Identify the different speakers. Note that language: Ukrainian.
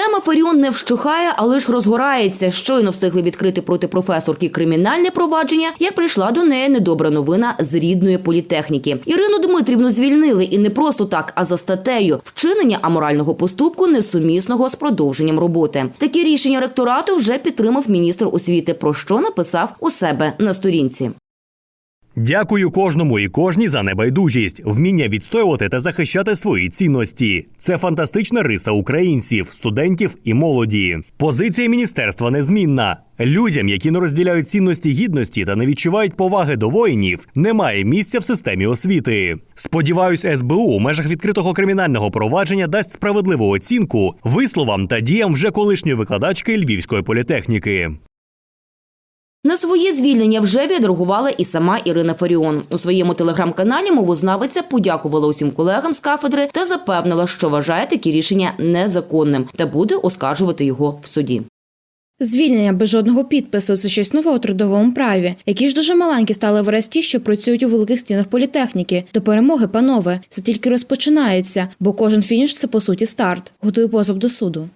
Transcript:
Speaker 1: Тема Фаріон не вщухає, а лиш розгорається. Щойно встигли відкрити проти професорки кримінальне провадження, як прийшла до неї недобра новина з рідної політехніки. Ірину Дмитрівну звільнили і не просто так, а за статтею вчинення аморального поступку несумісного з продовженням роботи. Такі рішення ректорату вже підтримав міністр освіти, про що написав у себе на сторінці.
Speaker 2: Дякую кожному і кожній за небайдужість, вміння відстоювати та захищати свої цінності. Це фантастична риса українців, студентів і молоді. Позиція міністерства незмінна. Людям, які не розділяють цінності гідності та не відчувають поваги до воїнів, немає місця в системі освіти. Сподіваюсь, СБУ у межах відкритого кримінального провадження дасть справедливу оцінку висловам та діям вже колишньої викладачки Львівської політехніки.
Speaker 1: На своє звільнення вже відреагувала і сама Ірина Фаріон. У своєму телеграм-каналі мовознавиця подякувала усім колегам з кафедри та запевнила, що вважає такі рішення незаконним та буде оскаржувати його в суді.
Speaker 3: Звільнення без жодного підпису це щось нове у трудовому праві. Які ж дуже маленькі стали враз що працюють у великих стінах політехніки. До перемоги, панове, це тільки розпочинається, бо кожен фініш це по суті старт. Готую позов до суду.